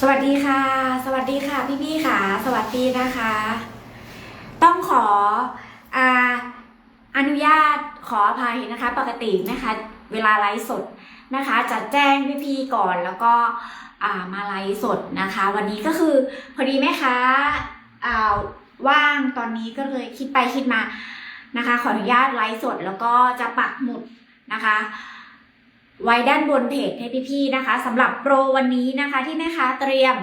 สวัสดีค่ะ สวัสดีค่ะพี่ๆค่ะ สวัสดีนะคะ ต้องขอออนุญาตขออภัยนะคะ ปกตินะคะ เวลาไลฟ์สดนะคะ จะแจ้งพี่ๆก่อนแล้วก็มาไลฟ์สดนะคะ วันนี้ก็คือพอดีแม่ค้าว่างตอนนี้ก็เลยคิดไปคิดมานะคะ ขออนุญาตไลฟ์สดแล้วก็จะปักหมุดนะคะ ไว้ด้านบนเพจให้พี่ๆนะคะสำหรับโปรวันนี้นะคะที่แม่ค้าเตรียม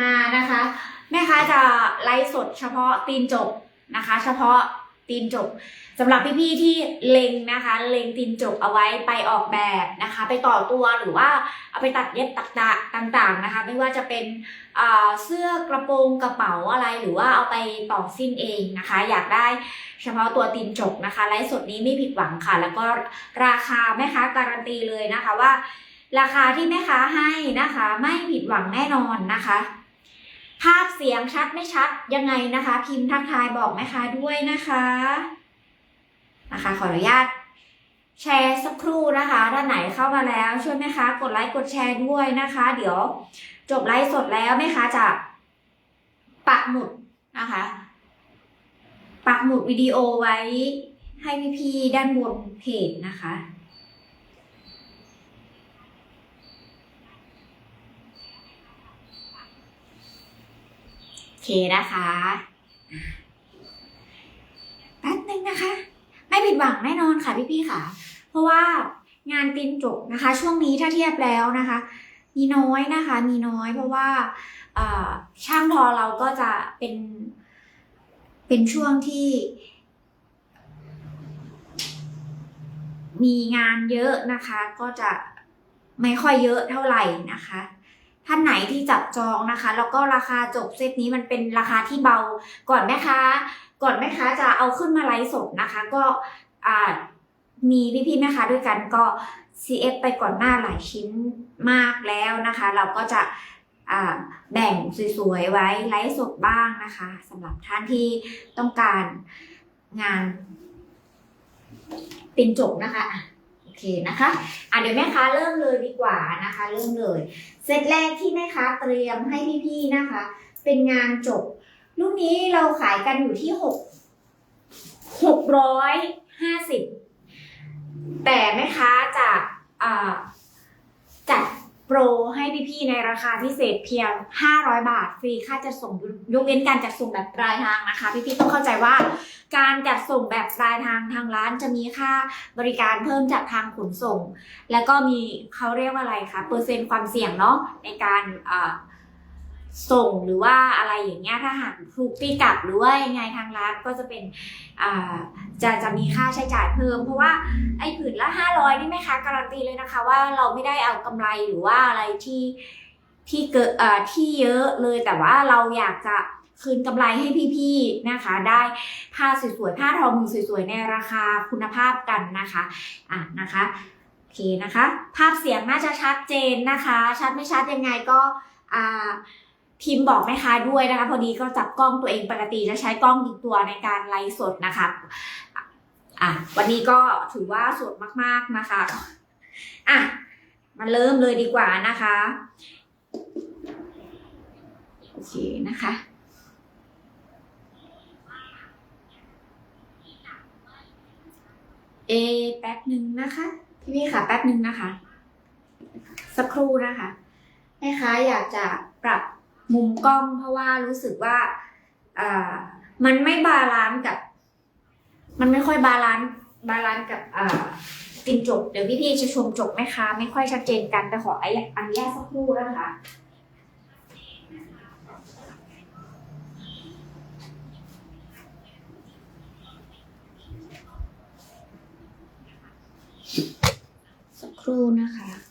มานะคะ แม่ค้าจะไลฟ์สดเฉพาะตีนจบนะคะ เฉพาะ ตีนจบสำหรับพี่ๆที่เล็งนะคะ เล็งตีนจบเอาไว้ไปออกแบบนะคะ ไปต่อตัวหรือว่าเอาไปตัดเย็บตัดต่างๆนะคะ ไม่ว่าจะเป็นเสื้อกระโปรงกระเป๋าอะไรหรือว่าเอาไปต่อสิ้นเองนะคะ อยากได้เฉพาะตัวตีนจบนะคะไลฟ์สดนี้ไม่ผิดหวังค่ะ แล้วก็ราคาแม่ค้าการันตีเลยนะคะว่า ราคาที่แม่ค้าให้นะคะ ไม่ผิดหวังแน่นอนนะคะ ภาพเสียงชัดไม่ชัดยังไงนะคะ พิมพ์ทักทายบอกแม่ค้าด้วยนะคะนะคะขออนุญาตแชร์สักครู่นะคะด้านไหนเข้ามาแล้วช่วยแม่ค้ากดไลค์กดแชร์ด้วยนะคะ เดี๋ยวจบไลฟ์สดแล้วแม่ค้าจะปักหมุดนะคะปักหมุดวิดีโอไว้ให้พี่ๆด้านบนเพจนะคะ เคนะคะแป๊บนึงนะคะ ไม่ผิดหวังแน่นอนค่ะพี่ๆค่ะ เพราะว่างานตินจบนะคะ ช่วงนี้ถ้าเทียบแล้วนะคะ มีน้อยนะคะ มีน้อยเพราะว่าอ่าช่างทอเราก็จะเป็น เป็นช่วงที่ มีงานเยอะนะคะ ก็จะไม่ค่อยเยอะเท่าไหร่นะคะ ท่านไหนที่จับจองนะคะ แล้วก็ราคาจบเซตนี้มันเป็นราคาที่เบา ก่อนแม่ค้าก่อนแม่ค้าจะเอาขึ้นมาไลฟ์สดนะคะ ก็มีพี่ๆแม่ค้าด้วยกันก็ CF ไปก่อนหน้าหลายชิ้นมากแล้วนะคะ เราก็จะแบ่งสวยๆไว้ไลฟ์สดบ้างนะคะสำหรับท่านที่ต้องการงานเป็นจบนะคะ เคนะคะอะเดี๋ยวแม่ค้าเริ่มเลยดีกว่านะคะ เริ่มเลยเซตแรกที่แม่ค้าเตรียมให้พี่ๆนะคะ เป็นงานจบรุ่นนี้เราขายกันอยู่ที่หกหกร้อยห้าสิบแต่แม่ค้าจะอ่าจัด โปรให้พี่ๆในราคาพิเศษเพียง 500 บาท ฟรีค่าจัดส่งยกเว้นการจัดส่งแบบปลายทางนะคะ พี่ๆต้องเข้าใจว่า การจัดส่งแบบปลายทางทางร้านจะมีค่าบริการเพิ่มจากทางขนส่ง แล้วก็มีเขาเรียกว่าอะไรคะเปอร์เซ็นต์ความเสี่ยงเนาะในการอ่า ส่งหรือว่าอะไรอย่างเงี้ยถ้าหากถูกตีกลับหรือว่ายังไงทางร้านก็จะเป็นจะจะมีค่าใช้จ่ายเพิ่ม เพราะว่าไอ้ผืนละ 500 นี่แม่ค้าการันตีเลยนะคะ ว่าเราไม่ได้เอากำไรหรือว่าอะไรที่ที่เกิดที่เยอะเลยแต่ว่าเราอยากจะคืนกำไรให้พี่ๆนะคะ ได้ผ้าสวยๆผ้าทอมือสวยๆในราคาคุณภาพกันนะคะอะนะคะโอเคนะคะ ภาพเสียงน่าจะชัดเจนนะคะ ชัดไม่ชัดยังไงก็อ่า พิมพ์บอกแม่ค้าด้วยนะคะพอดีก็จับกล้องตัวเองปกติจะใช้กล้องอีกตัวในการไลฟ์สดนะคะอะวันนี้ก็ถือว่าสดมากๆนะคะอะมาเริ่มเลยดีกว่านะคะโอเคนะคะเอแป๊บหนึ่งนะคะ พี่พี่ค่ะแป๊บหนึ่งนะคะ สักครู่นะคะแม่ค้าอยากจะปรับ มุมกล้อง เพราะว่ารู้สึกว่าอ่ามันไม่บาลานซ์กับ มันไม่ค่อยบาลานซ์บาลานซ์กับอ่าตินจบเดี๋ยวพี่พี่ๆจะชมจบแม่ค้าไม่ค่อยชัดเจนกันแต่ขออนุญาตสักครู่นะคะสักครู่นะคะ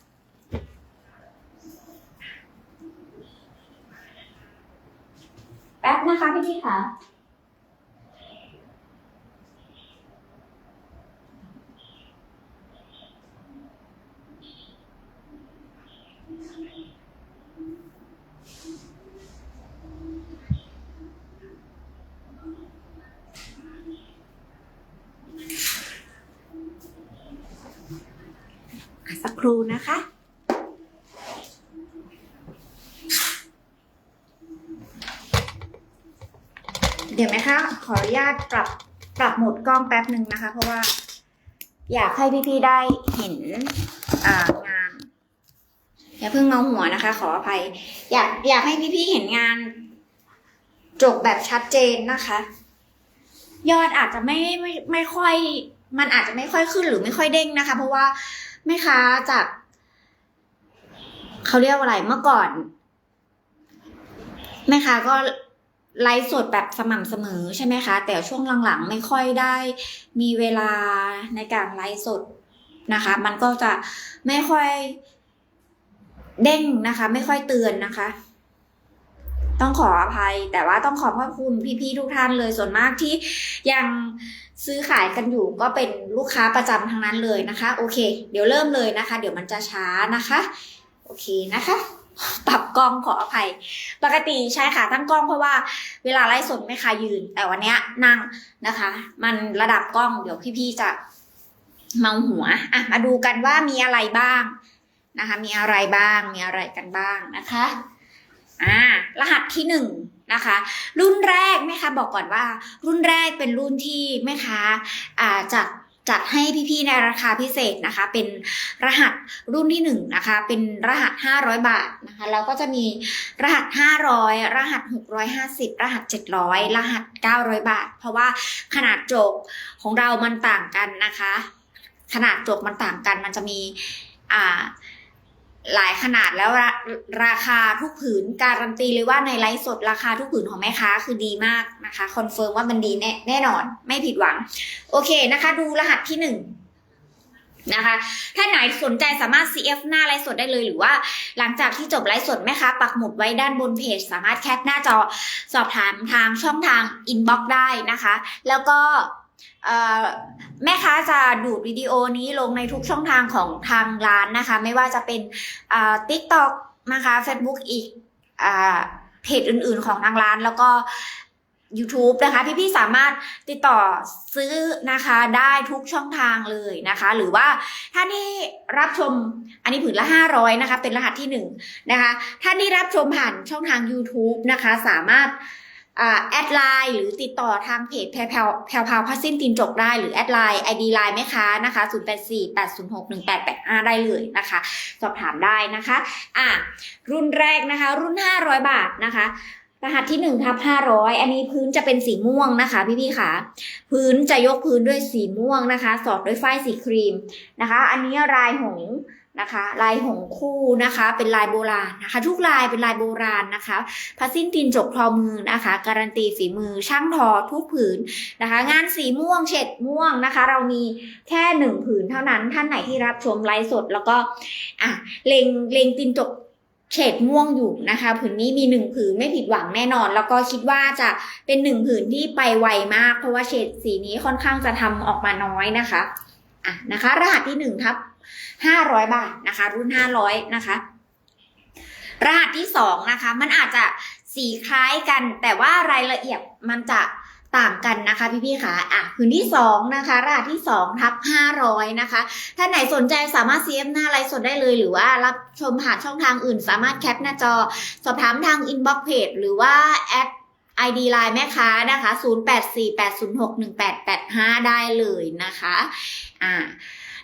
ป๊บนะคะพี่พี่ค่ะสักครู่นะคะ ห็ นไหมคะ ขออนุญาตปรับปรับโหมดกล้องแป๊บหนึ่งนะคะ เพราะว่า อยากให้พี่ๆได้เห็นงาน อย่าเพิ่งเงาหัวนะคะ ขออภัย อยากอยากให้พี่ๆเห็นงานจบแบบชัดเจนนะคะ ยอดอาจจะไม่ไม่ไม่ค่อย มันอาจจะไม่ค่อยขึ้นหรือไม่ค่อยเด้งนะคะ เพราะว่าแม่ค้าจากเขาเรียกว่าอะไรเมื่อก่อนแม่ค้าก็ ไลฟ์สดแบบสม่ำเสมอใช่ไหมคะ แต่ช่วงหลังๆไม่ค่อยได้มีเวลาในการไลฟ์สดนะคะ มันก็จะไม่ค่อยเด้งนะคะ ไม่ค่อยเตือนนะคะ ต้องขออภัย แต่ว่าต้องขอบพระคุณพี่ๆทุกท่านเลยส่วนมากที่ยังซื้อขายกันอยู่ก็เป็นลูกค้าประจำทั้งนั้นเลยนะคะ โอเค เดี๋ยวเริ่มเลยนะคะ เดี๋ยวมันจะช้านะคะ โอเคนะคะ ปรับกล้องขออภัย ปกติใช่ค่ะตั้งกล้องเพราะว่าเวลาไลฟ์สดไม่คายืน แต่วันนี้นั่งนะคะ มันระดับกล้องเดี๋ยวพี่ๆจะเมาหัวอะมาดูกันว่ามีอะไรบ้างนะคะ มีอะไรบ้างมีอะไรกันบ้างนะคะอ่ารหัสที่หนึ่งนะคะ รุ่นแรกแม่ค้าบอกก่อนว่า รุ่นแรกเป็นรุ่นที่แม่ค้าอ่าจัด จัดให้พี่ๆในราคาพิเศษนะคะ เป็นรหัสรุ่นที่หนึ่งนะคะ เป็นรหัส 500 บาทนะคะแล้วก็จะมีรหัส 500 รหัส 650 รหัส 700 รหัส 900 บาท เพราะว่าขนาดโจกของเรามันต่างกันนะคะ ขนาดโจกมันต่างกันมันจะมีอ่า หลายขนาดแล้วราราคาทุกผืนการันตีเลยว่าในไลฟ์สดราคาทุกผืนของแม่ค้าคือดีมากนะคะคอนเฟิร์มว่ามันดีแน่แน่นอน ไม่ผิดหวัง โอเคนะคะ ดูรหัสที่หนึ่งนะคะ ถ้าไหนสนใจสามารถ CF หน้าไลฟ์สดได้เลยหรือว่า หลังจากที่จบไลฟ์สดแม่ค้าปักหมุดไว้ด้านบนเพจ สามารถแคปหน้าจอสอบถามทางช่องทาง inbox ได้นะคะ แล้วก็ แม่ค้าจะดูดวิดีโอนี้ลงในทุกช่องทางของทางร้านนะคะ ไม่ว่าจะเป็นอ่า TikTok นะคะ Facebook อีกอเพจอื่นๆของทางร้านแล้วก็ YouTube นะคะ พี่ๆสามารถติดต่อซื้อนะคะได้ทุกช่องทางเลยนะคะ หรือว่าท่านที่รับชมอันนี้ผืนละ 500นะคะ เป็นรหัสที่1นะคะท่านที่รับชมผ่านช่องทาง YouTube นะคะ สามารถ แอดไลน์หรือติดต่อทางเพจแพรวแพรวพรวพราวพัสซินตินจกได้หรือแอดไลน์ ID ไลน์แม่ค้านะคะ 0 8 4 8 0 6 1 8 8 5 ได้เลยนะคะ สอบถามได้นะคะ อ่ารุ่นแรกนะคะ รุ่น 500 บาทนะคะรหัสที่1ทับ500อันนี้พื้นจะเป็นสีม่วงนะคะ พี่ๆค่ะ พื้นจะยกพื้นด้วยสีม่วงนะคะ สอดด้วยฝ้ายสีครีมนะคะ อันนี้ลายหง นะคะลายหงคู่นะคะเป็นลายโบราณนะคะทุกลายเป็นลายโบราณนะคะผ้าสิ้นตินจกพลอมือนะคะ การันตีฝีมือช่างทอทุกผืนนะคะ งานสีม่วงเฉดม่วงนะคะ เรามีแค่หนึ่งผืนเท่านั้นท่านไหนที่รับชมไลฟ์สดแล้วก็อะเลงเลงตินจกเฉดม่วงอยู่นะคะ ผืนนี้มีหนึ่งผืนไม่ผิดหวังแน่นอน แล้วก็คิดว่าจะเป็นหนึ่งผืนที่ไปไวมาก เพราะว่าเฉดสีนี้ค่อนข้างจะทำออกมาน้อยนะคะอะนะคะ รหัสที่หนึ่งครับ 500 บาทนะคะ รุ่น 500 นะคะ รหัสที่ 2 นะคะ มันอาจจะสีคล้ายกัน แต่ว่ารายละเอียดมันจะต่างกันนะคะพี่พี่ะอะพื้นที่ 2 นะคะ รหัสที่2ทับ500 นะคะ ถ้าไหนสนใจสามารถเซฟหน้าไลฟ์สดได้เลย หรือว่ารับชมผ่านช่องทางอื่น สามารถแคปหน้าจอ สอบถามทางอินบ็อกซ์เพจหรือว่าแอด ID ไลน์แม่ค้านะคะ 0848061885 ได้เลยนะคะ อ่า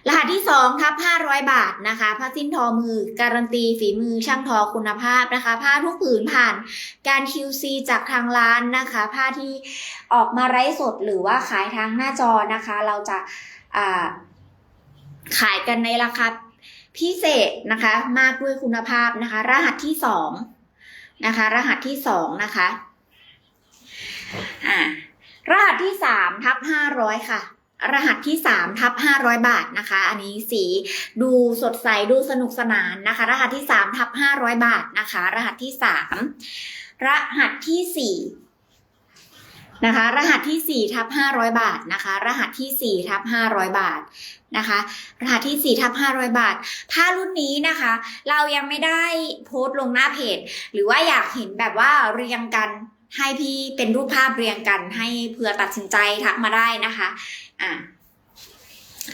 รหัสที่2ทับ500 บาทนะคะ ผ้าสิ้นทอมือ การันตีฝีมือช่างทอคุณภาพนะคะ ผ้าทุกผืนผ่านการ QC จากทางร้านนะคะ ผ้าที่ออกมาไร้สดหรือว่าขายทางหน้าจอนะคะ เราจะาขายกันในราคาพิเศษนะคะ มากด้วยคุณภาพนะคะ รหัสที่สองนะคะ รหัสที่สองนะคะอ่ารหัสที่สามทับห้าร้อยค่ะ รหัสที่3ทับ500 บาทนะคะ อันนี้สีดูสดใสดูสนุกสนานนะคะ รหัสที่3ทับ500 บาทนะคะ รหัสที่ 3 รหัสที่ 4 นะคะ รหัสที่4ทับ500 บาทนะคะ รหัสที่4ทับ500 บาทนะคะ รหัสที่4ทับ500 บาทถ้ารุ่นนี้นะคะ เรายังไม่ได้โพสต์ลงหน้าเพจ หรือว่าอยากเห็นแบบว่าเรียงกันให้พี่เป็นรูปภาพเรียงกันให้เผื่อตัดสินใจทักมาได้นะคะ อะ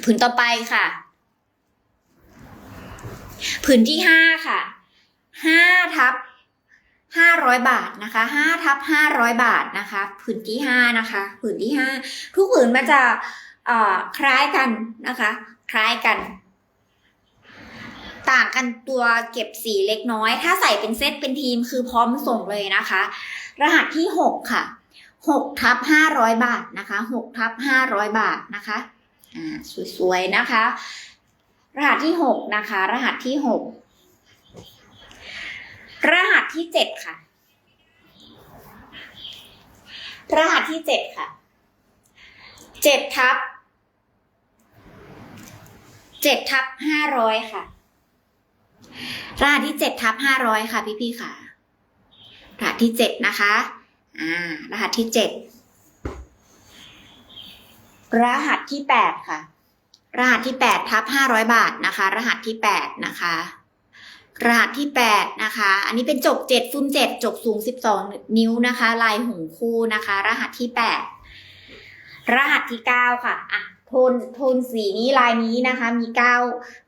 ผืนต่อไปค่ะ ผืนที่ห้าค่ะห้าทับ500บาทนะคะ5ทับ500บาทนะคะผืนที่5นะคะผืนที่5ทุกผืนมันจะเอ่อคล้ายกันนะคะ คล้ายกัน ต่างกันตัวเก็บสีเล็กน้อย ถ้าใส่เป็นเซตเป็นทีมคือพร้อมส่งเลยนะคะ รหัสที่6ค่ะ 6ทับ500 บาทนะคะ6ทับ500 บาทนะคะอ่าสวยๆนะคะ รหัสที่ 6 นะคะ รหัสที่ 6 รหัสที่ 7 ค่ะ รหัสที่ 7 ค่ะ7ทับ7ทับ500 ค่ะรหัสที่7ทับ500 ค่ะพี่ๆค่ะรหัสที่ 7 นะคะ อ่ารหัสที่7รหัสที่8ค่ะ รหัสที่8ทับ500บาทนะคะ รหัสที่8นะคะ รหัสที่8นะคะ อันนี้เป็นจก7ฟุ้ม7จกสูง12นิ้วนะคะ ลายหงคู่นะคะ รหัสที่8รหัสที่9ค่ะอะโทนโทนสีนี้ลายนี้นะคะ มี9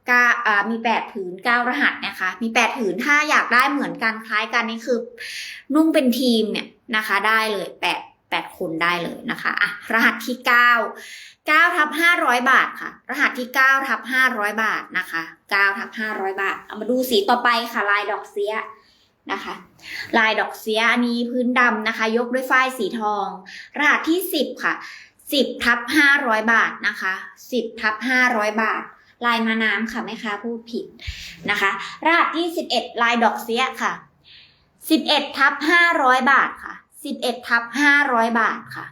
9อ่ามี8ผืน9รหัสนะคะ มี8ผืนถ้าอยากได้เหมือนกันคล้ายกันนี่คือ นุ่งเป็นทีมเนี่ย นะคะ ได้เลย8 8คนได้เลยนะคะอะรหัสที่9 9ทับ500บาทค่ะ รหัสที่9ทับ500บาทนะคะ9ทับ500บาท เอามาดูสีต่อไปค่ะลายดอกเสียนะคะ ลายดอกเสียอันนี้พื้นดำนะคะ ยกด้วยฝ้ายสีทอง รหัสที่10ค่ะ10ทับ500บาทนะคะ10ทับ500บาท ลายมาน้ำค่ะแม่ค้าพูดผิดนะคะ รหัสที่11ลายดอกเสียค่ะ11ทับ500บาทค่ะ 11ทับ500 บาทค่ะ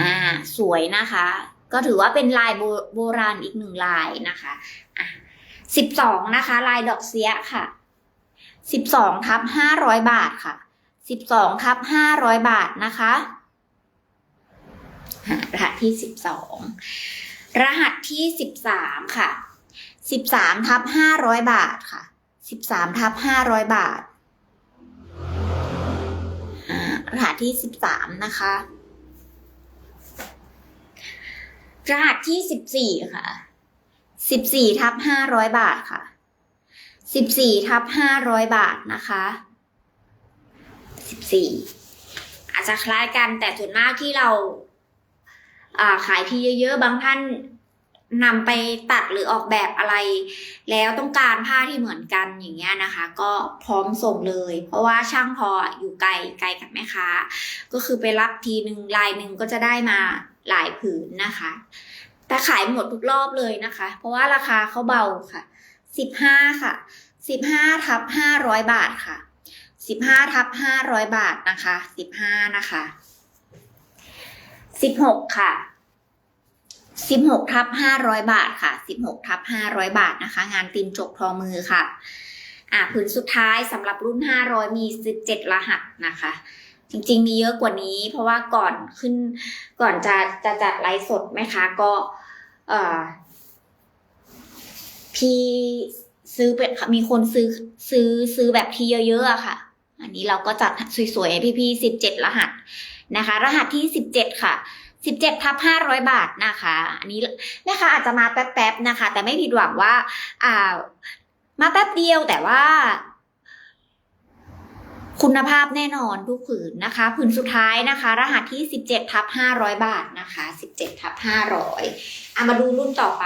อ่า สวยนะคะ ก็ถือว่าเป็นลายโบโบราณอีกหนึ่งลายนะคะอะสิบสองนะคะ ลายดอกเสียค่ะสิบสองทับห้าร้อยบาทค่ะสิบสองทับห้าร้อยบาทนะคะรหัสที่สิบสองรหัสที่สิบสามค่ะสิบสามทับห้าร้อยบาทค่ะสิบสามทับห้าร้อยบาท รหัสที่สิบสามนะคะ รหัสที่สิบสี่ค่ะสิบสี่ทับห้าร้อยบาทค่ะสิบสี่ทับห้าร้อยบาทนะคะสิบสี่อาจจะคล้ายกันแต่ส่วนมากที่เราอ่าขายที่เยอะๆ บางท่าน นำไปตัดหรือออกแบบอะไร แล้วต้องการผ้าที่เหมือนกันอย่างเงี้ยนะคะ ก็พร้อมส่งเลย เพราะว่าช่างพออยู่ไกลไกลกับแม่ค้า ก็คือไปรับทีหนึ่งลายหนึ่งก็จะได้มาหลายผืนนะคะ แต่ขายหมดทุกรอบเลยนะคะ เพราะว่าราคาเขาเบาค่ะสิบห้าค่ะสิบห้าทับห้าร้อยบาทค่ะสิบห้าทับห้าร้อยบาทนะคะสิบห้านะคะสิบหกค่ะ สิบหกทับห้าร้อยบาทค่ะสิบหกทับห้าร้อยบาทนะคะ งานตีนจกทอมือค่ะ อ่าผืนสุดท้ายสำหรับรุ่นห้าร้อยมีสิบเจ็ดรหัสนะคะ จริงๆ มีเยอะกว่านี้ เพราะว่าก่อนขึ้นก่อนจะจะจัดไลฟ์สดไหมคะก็เอ่อพี่ซื้อเป็นมีคนซื้อซื้อซื้อแบบที่เยอะๆอะค่ะ อันนี้เราก็จัดสวยๆให้พี่ๆสิบเจ็ดรหัสนะคะ รหัสที่สิบเจ็ดค่ะ สิบเจ็ดทับห้าร้อยบาทนะคะ อันนี้แม่ค้าอาจจะมาแป๊บๆนะคะ แต่ไม่ผิดหวังว่าอ่ามาแป๊บเดียวแต่ว่าคุณภาพแน่นอนทุกผืนนะคะ ผืนสุดท้ายนะคะ รหัสที่สิบเจ็ดทับห้าร้อยบาทนะคะสิบเจ็ดทับห้าร้อยอะมาดูรุ่นต่อไป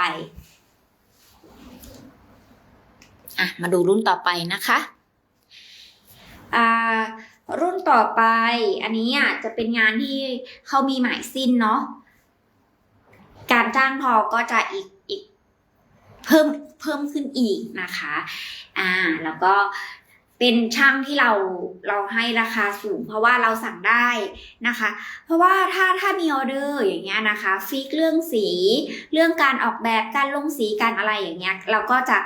อะมาดูรุ่นต่อไปนะคะอ่า รุ่นต่อไป อันนี้อะจะเป็นงานที่เขามีหมายสิ้นเนาะการจ้างทอก็จะอีกอีกเพิ่มเพิ่มขึ้นอีกนะคะ อ่า แล้วก็เป็นช่างที่เราเราให้ราคาสูง เพราะว่าเราสั่งได้นะคะ เพราะว่าถ้าถ้ามีออเดอร์อย่างเงี้ยนะคะฟิกเรื่องสีเรื่องการออกแบบการลงสีการอะไรอย่างเงี้ยเราก็จะ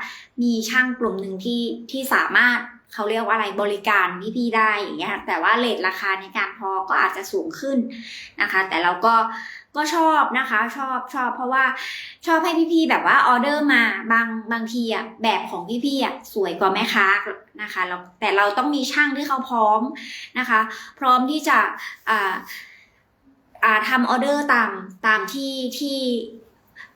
มีช่างกลุ่มหนึ่งที่ที่สามารถ เขาเรียกว่าอะไรบริการพี่ๆได้อย่างเงี้ยแต่ว่าเลทราคาในการพอก็อาจจะสูงขึ้นนะคะ แต่เราก็ก็ชอบนะคะชอบชอบเพราะว่าชอบให้พี่ๆแบบว่าออเดอร์มาบางบางทีอะแบบของพี่ๆอะสวยกว่าแม่ค้านะคะแล้วแต่เราต้องมีช่างที่เขาพร้อมนะคะ พร้อมที่จะอ่าอ่าทำออเดอร์ตามตามที่ที่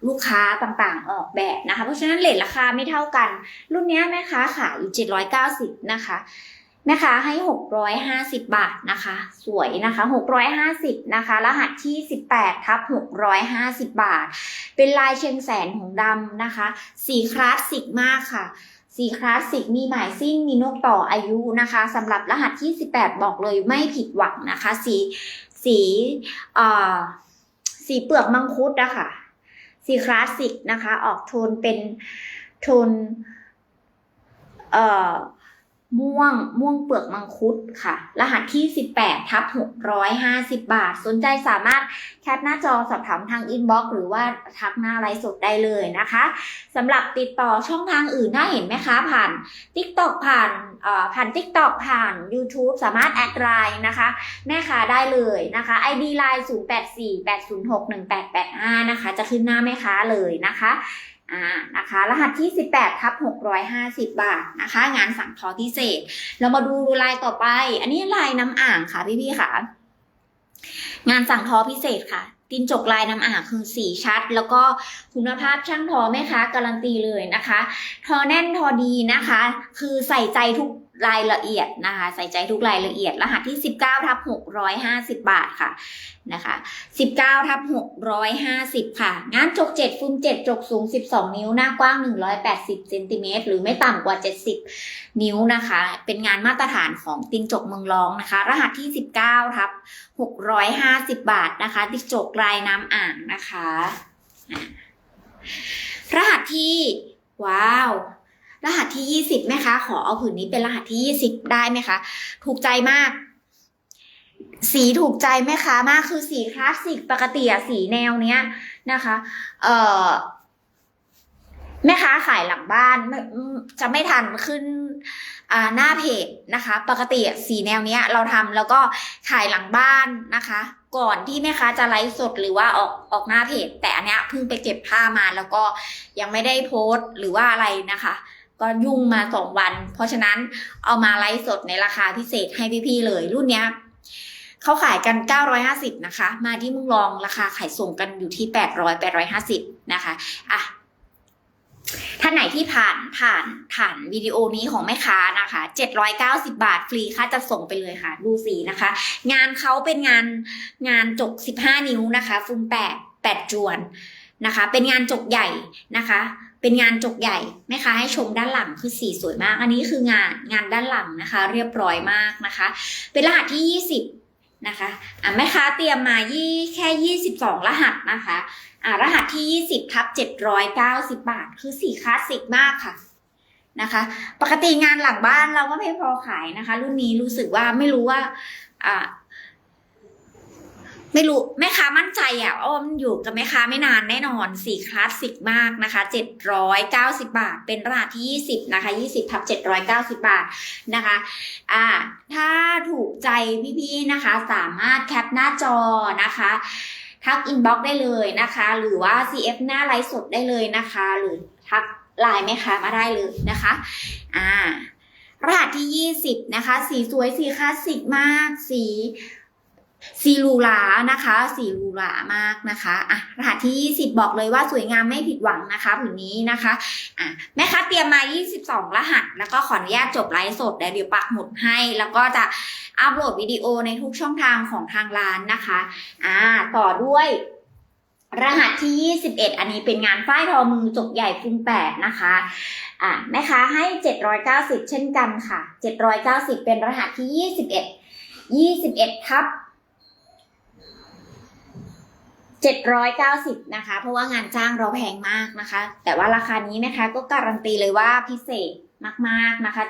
ลูกค้าต่างๆ ออกแบบนะคะ เพราะฉะนั้นเลทราคาไม่เท่ากัน รุ่นนี้แม่ค้าขายอยู่790 นะคะแม่ค้าให้หกร้อยห้าสิบบาทนะคะ สวยนะคะหกร้อยห้าสิบนะคะ รหัสที่สิบแปดทับหกร้อยห้าสิบบาท เป็นลายเชียงแสนของดำนะคะ สีคลาสสิกมากค่ะ สีคลาสสิก มีหมายซิ่งมีนกต่ออายุนะคะสำหรับรหัสที่ 18 บอกเลยไม่ผิดหวังนะคะ สี สี เอ่อ สีเปลือกมังคุดอะคะ สีคลาสสิกนะคะ ออกโทนเป็นโทน เอ่อ ม่วงม่วงเปลือกมังคุดค่ะ รหัสที่ 18ทับ650 บาท สนใจสามารถแคปหน้าจอสอบถามทางอินบ็อกซ์หรือว่าทักหน้าไลฟ์สดได้เลยนะคะสำหรับติดต่อช่องทางอื่นถ้าเห็นไหมคะ ผ่าน TikTok ผ่านอ่อผ่าน TikTok ผ่าน YouTube สามารถแอดไลน์นะคะ แม่ค้าได้เลยนะคะ ID line 0848061885 นะคะ จะขึ้นหน้าแม่ค้าเลยนะคะ อ่านะคะ รหัสที่ 18ทับ650 บาทนะคะ งานสั่งทอพิเศษ เรามาดูลายต่อไป อันนี้ลายน้ำอ่างค่ะพี่ๆค่ะ งานสั่งทอพิเศษค่ะตินจกลายน้ำอ่างคือสีชัด แล้วก็คุณภาพช่างทอแม่ค้าการันตีเลยนะคะ ทอแน่นทอดีนะคะ คือใส่ใจทุก รายละเอียดนะคะ ใส่ใจทุกรายละเอียด รหัสที่ 19ทับ650 บาทค่ะนะคะ19ทับ650 ค่ะ งานจก 7 ฟุม 7 จกสูง 12 นิ้ว หน้ากว้าง 180เซนติเมตรหรือไม่ต่ำกว่า 70 นิ้วนะคะ เป็นงานมาตรฐานของตินจกเมืองรองนะคะ รหัสที่ 19ทับ650 บาทนะคะ ตินจกลายน้ำอ่างนะคะอะรหัสที่ ว้าว รหัสที่ 20ไหมคะ ขอเอาผืนนี้เป็นรหัสที่ 20 ได้ไหมคะ ถูกใจมาก สีถูกใจแม่ค้ามากคือสีคลาสสิกปกติอะสีแนวเนี้ยนะคะ เอ่อแม่ค้าขายหลังบ้านจะไม่ทันขึ้นหน้าเพจนะคะ ปกติสีแนวเนี้ย เราทำแล้วก็ขายหลังบ้านนะคะ ก่อนที่แม่ค้าจะไลฟ์สดหรือว่าออกออกหน้าเพจ แต่อันเนี้ยเพิ่งไปเก็บผ้ามาแล้วก็ยังไม่ได้โพสต์หรือว่าอะไรนะคะ ก็ยุ่งมาสองวัน เพราะฉะนั้นเอามาไลฟ์สดในราคาพิเศษให้พี่ๆเลย รุ่นเนี้ยเขาขายกัน 950 นะคะ มาที่มุงลองราคาขายส่งกันอยู่ที่ 800 850 นะคะอะท่านไหนที่ผ่านผ่านผ่านวิดีโอนี้ของแม่ค้านะคะ 790 บาทฟรีค่าจะส่งไปเลยค่ะ ดูสีนะคะ งานเขาเป็นงานงานจก 15 นิ้วนะคะ ฟุม8 8จวนนะคะ เป็นงานจกใหญ่นะคะ เป็นงานจกใหญ่แม่ค้าให้ชมด้านหลังคือสีสวยมาก อันนี้คืองานงานด้านหลังนะคะ เรียบร้อยมากนะคะ เป็นรหัสที่ 20 นะคะอะแม่ค้าเตรียมมายี่แค่ 22 รหัสนะคะอ่ารหัสที่ 20ทับ790 บาท คือสีคลาสสิกมากค่ะนะคะ ปกติงานหลังบ้านเราก็ไม่พอขายนะคะ รุ่นนี้รู้สึกว่าไม่รู้ว่าอ่า ไม่รู้แม่ค้ามั่นใจอะว่ามันอยู่กับแม่ค้าไม่นานแน่นอนสีคลาสสิกมากนะคะ790 บาท เป็นรหัสที่ 20 นะคะ 20ทับ790 บาทนะคะอ่าถ้าถูกใจพี่ๆนะคะ สามารถแคปหน้าจอนะคะทักอินบ็อกได้เลยนะคะ หรือว่า CF หน้าไลฟ์สดได้เลยนะคะ หรือทักไลน์แม่ค้ามาได้เลยนะคะอ่ารหัสที่ 20 นะคะ สีสวยสีคลาสสิกมากสี สีหรูหรานะคะสีหรูหรามากนะคะอะรหัสที่ 20 บอกเลยว่าสวยงามไม่ผิดหวังนะคะผืนนี้นะคะอะแม่ค้าเตรียมมา 22 รหัส แล้วก็ขออนุญาตจบไลฟ์สดเดี๋ยวปักหมุดให้ แล้วก็จะอัปโหลดวิดีโอในทุกช่องทางของทางร้านนะคะอ่าต่อด้วยรหัสที่ 21 อันนี้เป็นงานฝ้ายทอมือจกใหญ่ฟุมแปดนะคะอ่าแม่ค้าให้ 790 เช่นกันค่ะ 790 เป็นรหัสที่ 21 21ทับ 790 นะคะ เพราะว่างานจ้างเราแพงมากนะคะ แต่ว่าราคานี้นะคะก็การันตีเลยว่าพิเศษมากๆนะคะ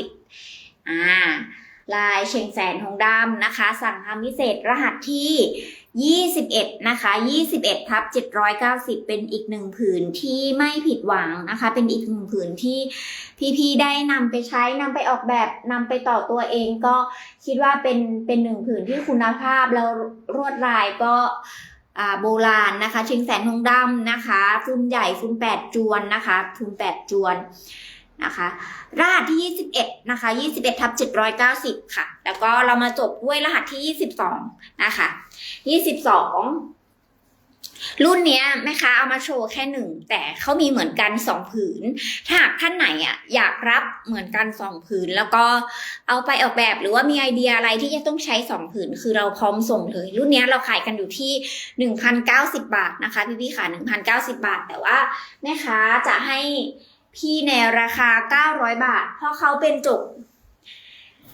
790 อ่า ลายเชียงแสนของดำนะคะ สั่งทำพิเศษรหัสที่ 21 นะคะ 21ทับ790 เป็นอีกหนึ่งผืนที่ไม่ผิดหวังนะคะ เป็นอีกหนึ่งผืนที่พี่ๆได้นำไปใช้นำไปออกแบบนำไปต่อตัวเองก็คิดว่าเป็นเป็นหนึ่งผืนที่คุณภาพแล้วรวดลายก็ โบราณนะคะ เชียงแสนทองดำนะคะฟุมใหญ่ฟุมแปดจวนนะคะฟุมแปดจวนนะคะ รหัสที่ 21 นะคะ 21ทับ790 ค่ะ แล้วก็เรามาจบด้วยรหัสที่ 22 นะคะ 22 รุ่นเนี้ยแม่ค้าเอามาโชว์แค่หนึ่งแต่เขามีเหมือนกันสองผืน ถ้าหากท่านไหนอะอยากรับเหมือนกันสองผืน แล้วก็เอาไปออกแบบหรือว่ามีไอเดียอะไรที่จะต้องใช้สองผืน คือเราพร้อมส่งเลย รุ่นเนี้ยเราขายกันอยู่ที่หนึ่งพันเก้าสิบาทนะคะพี่พี่ค่ะหนึ่งพันเก้าสิบาท แต่ว่าแม่ค้าจะให้พี่ในราคาเก้าร้อยบาท เพราะเขาเป็นจุก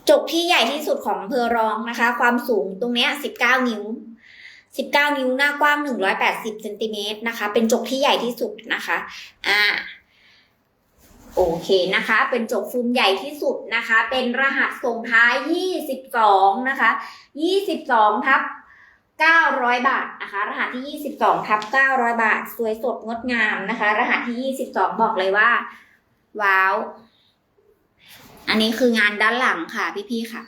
จุกที่ใหญ่ที่สุดของอำเภอรองนะคะ ความสูงตรงเนี้ยสิบเก้านิ้ว 19 นิ้วหน้ากว้าง 180เซนติเมตรนะคะ เป็นจกที่ใหญ่ที่สุดนะคะ อ่า โอเคนะคะ เป็นจกฟูมใหญ่ที่สุดนะคะ เป็นรหัสส่งท้าย 22 นะคะ 22 ทับ900 บาทนะคะ รหัสที่ 22ทับ900 บาท สวยสดงดงามนะคะ รหัสที่ 22 บอกเลยว่า ว้าว อันนี้คืองานด้านหลังค่ะพี่ๆค่ะ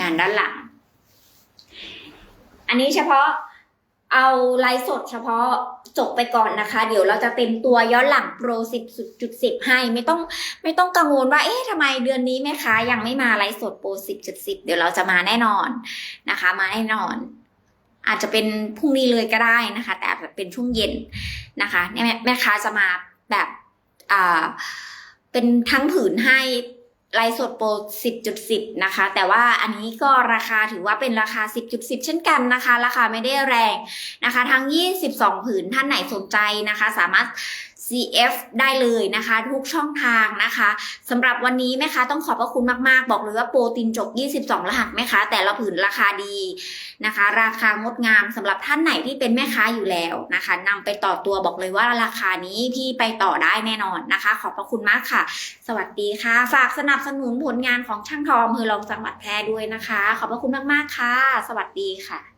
งานด้านหลัง อันนี้เฉพาะเอาไลฟ์สดเฉพาะจบไปก่อนนะคะ เดี๋ยวเราจะเต็มตัวย้อนหลังโปร 10.10 ให้ไม่ต้องไม่ต้องกังวลว่าเอ๊ะทำไมเดือนนี้แม่ค้ายังไม่มาไลฟ์สดโปร 10.10 เดี๋ยวเราจะมาแน่นอนนะคะ มาแน่นอน อาจจะเป็นพรุ่งนี้เลยก็ได้นะคะ แต่เป็นช่วงเย็นนะคะแม่แม่ค้าจะมาแบบอ่าเป็นทั้งผืนให้ ไลฟ์สดโปร 10.10 นะคะ แต่ว่าอันนี้ก็ราคาถือว่าเป็นราคา 10.10 เช่นกันนะคะ ราคาไม่ได้แรงนะคะ ทั้ง 22 ผืนท่านไหนสนใจนะคะ สามารถ CF ได้เลยนะคะ ทุกช่องทางนะคะสำหรับวันนี้แม่ค้าต้องขอบพระคุณมากๆ บอกเลยว่าโปรตินจก 22 รหัสแม่ค้าแต่ละผืนราคาดีนะคะ ราคางดงามสำหรับท่านไหนที่เป็นแม่ค้าอยู่แล้วนะคะนำไปต่อตัวบอกเลยว่าราคานี้พี่ไปต่อได้แน่นอนนะคะ ขอบพระคุณมากค่ะ สวัสดีค่ะ ฝากสนับสนุนผลงานของช่างทออำเภอรองจังหวัดแพร่ด้วยนะคะ ขอบพระคุณมากๆค่ะ สวัสดีค่ะ